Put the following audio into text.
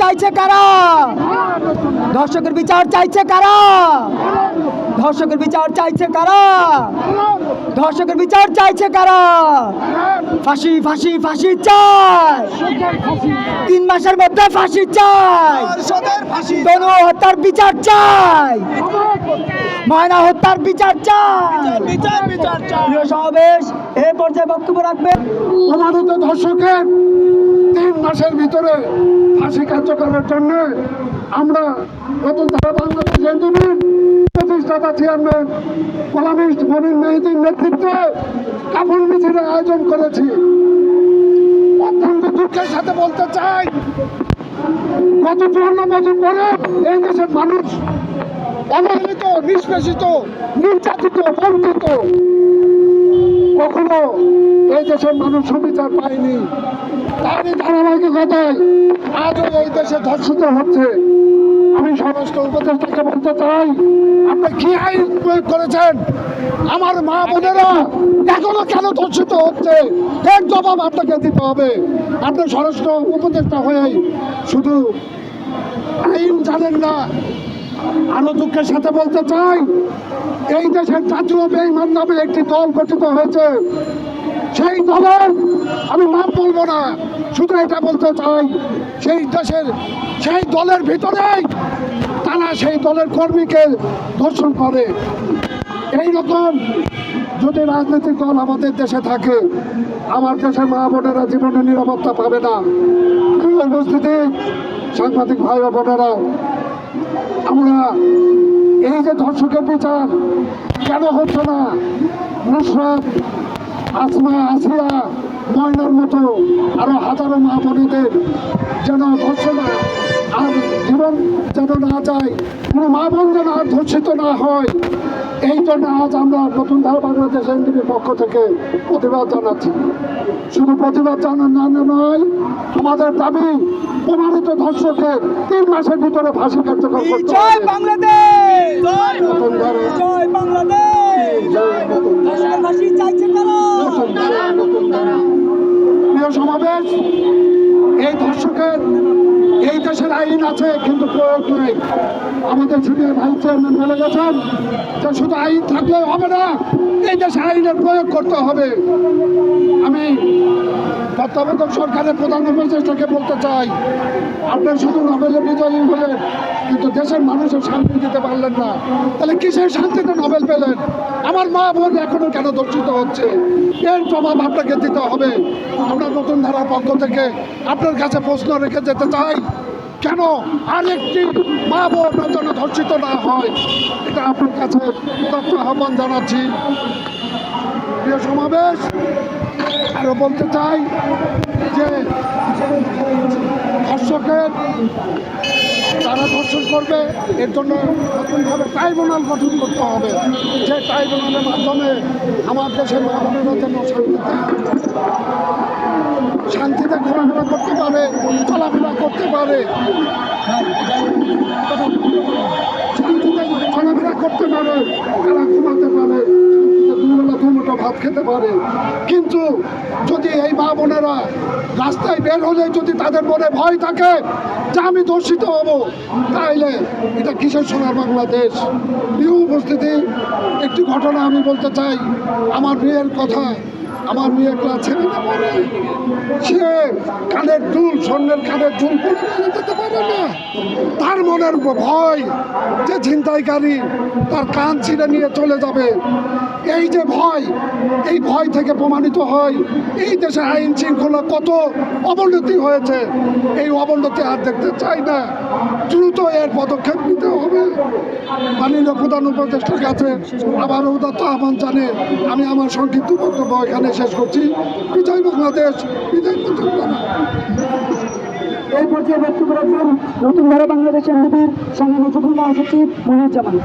চাইছে কারা? ধর্ষকের বিচার চাইছে কারা? ধর্ষকের বিচার চাইছে কারা? ধর্ষকের বিচার চাইছে কারা? ফাঁসি ফাঁসি ফাঁসি চাই। তিন মাসের মধ্যে ফাঁসি চাই। তনু হত্যার বিচার চাই। ময়না হত্যার বিচার চাই। সমাবেশ, এ পর্যায়ে বক্তব্য রাখবেন। প্রমাণিত ধর্ষকের মাসের ভিতরে ফাঁসি কার্যকরের জন্য আমরা নতুন ধারা বাংলাদেশ এনজিওর প্রতিষ্ঠাতা চেয়ারম্যান কলামিস্ট মনির মেহেদির নেতৃত্বে কাপড় মিছিলের আয়োজন করেছি। অত্যন্ত দুঃখের সাথে বলতে চাই, গত চুয়ান্ন বছর পরে এই দেশের মানুষ অবহেলিত, নিষ্পেষিত, নির্যাতিত, বঞ্চিত, কখনো দেশের মানুষ সুবিচার পায়নি। তারই ধারাবাহিকতায় আজও এই দেশে ধর্ষিত হচ্ছে। আমি সমস্ত উপদেষ্টাকে বলতে চাই, আপনি কি আইন প্রয়োগ করেছেন? আমার মা বোনেরা এখনও কেন ধর্ষিত হচ্ছে? এর জবাব আপনাকে দিতে হবে। আপনি স্বরাষ্ট্র উপদেষ্টা হয়েই শুধু আইন জানেন না। আরও দুঃখের সাথে বলতে চাই, এই দেশের জাতীয় বেইমান নামে একটি দল গঠিত হয়েছে। সেই দলের আমি নাম বলব না, শুধু এটা বলতে চাই, সেই দেশের, সেই দলের ভিতরেই তারা সেই দলের কর্মীকে ধর্ষণ করে। এই রকম যদি রাজনৈতিক দল আমাদের দেশে থাকে, আমার দেশের মা বোনেরা জীবনে নিরাপত্তা পাবে না। উপস্থিতি, সাংবাদিক ভাই বোনেরা, আমরা এই যে ধর্ষকের বিচার কেন হচ্ছে না? নুসরাত আসমা আসিয়া ময়নার মতো আরও হাজারো মা বোনেদের যেন ধর্ষণা আর জীবন যেন না যায় কোনো মা বোন যেন আর ধর্ষিত না হয় এই জন্য আজ আমরা নতুন ধারা বাংলাদেশ এনডিপির পক্ষ থেকে প্রতিবাদ জানাচ্ছি। শুধু প্রতিবাদ জানানো নয় আমাদের দাবি প্রমাণিত ধর্ষকের তিন মাসের ভিতরে ফাঁসি কার্যকর করতে জয় বাংলাদেশ! জয় বাংলাদেশ। জয় ফাঁসি চাইছে প্রিয় সমাবেশ, এই ধর্ষকের এই দেশের আইন আছে, কিন্তু প্রয়োগ নেই। আমাদের সিনিয়র ভাইস চেয়ারম্যান বলে গেছেন যে শুধু আইন থাকলে হবে না, এই দেশে আইনের প্রয়োগ করতে হবে। আমি তত্ত্বাবধায়ক সরকারের প্রধান উপদেষ্টাকে বলতে চাই, আপনি শুধু নোবেলের বিজয়ী হলেন, কিন্তু দেশের মানুষের শান্তি দিতে পারলেন না। তাহলে কিসের শান্তিতে নোবেল পেলেন? আমার মা বোন এখনও কেন দর্শিত হচ্ছে? এর জবাব আপনাকে দিতে হবে। আমরা নতুন ধারার পক্ষ থেকে আপনার কাছে প্রশ্ন রেখে যেতে চাই, কেন আরেকটি মা বোন যেন ধর্ষিত না হয়? এটা আপনার কাছে তথ্য আহ্বান জানাচ্ছি। প্রিয় সমাবেশ আরও বলতে চাই যে ধর্ষকের তারা ধর্ষণ করবে এর জন্য নতুনভাবে ট্রাইব্যুনাল গঠন করতে হবে যে ট্রাইব্যুনালের মাধ্যমে আমার দেশের মানুষেরা যেন শান্তিতে ঘোরাফেরা করতে পারে চলাফেরা করতে পারে শান্তিতে চলাফেরা করতে ভাত খেতে পারে। কিন্তু যদি এই মা বোনেরা রাস্তায় বের হলে যদি তাদের মনে ভয় থাকে যে আমি দর্শিত হব, তাইলে এটা কিসের সোনার বাংলাদেশ? বিহু উপস্থিতি, একটি ঘটনা আমি বলতে চাই। আমার বিয়ের কথা আমার মেয়ে সেভেনে পড়ে সে কানের দুল, স্বর্ণের কানের দুল যেতে পারে না। তার মনের ভয়, যে ছিনতাইকারী তার কান ছিঁড়ে নিয়ে চলে যাবে। এই যে ভয়, এই ভয় থেকে প্রমাণিত হয়, এই দেশে আইন শৃঙ্খলা কত অবনতি হয়েছে, এই অবনতি আর দেখতে চাই না। দ্রুত এর পদক্ষেপ নিতে হবে। মাননীয় প্রধান উপদেষ্টার কাছে আবার উদাত্ত আহ্বান জানিয়ে আমি আমার সংক্ষিপ্ত বক্তব্য এখানে শেষ করছি। বিজয় বাংলাদেশ, বিজয় এই পর্যায়ে বক্তব্য রাখবেন নতুন ধারা বাংলাদেশ এমডিপির সংগ্রামী যুগ্ম মহাসচিব মনির জামান।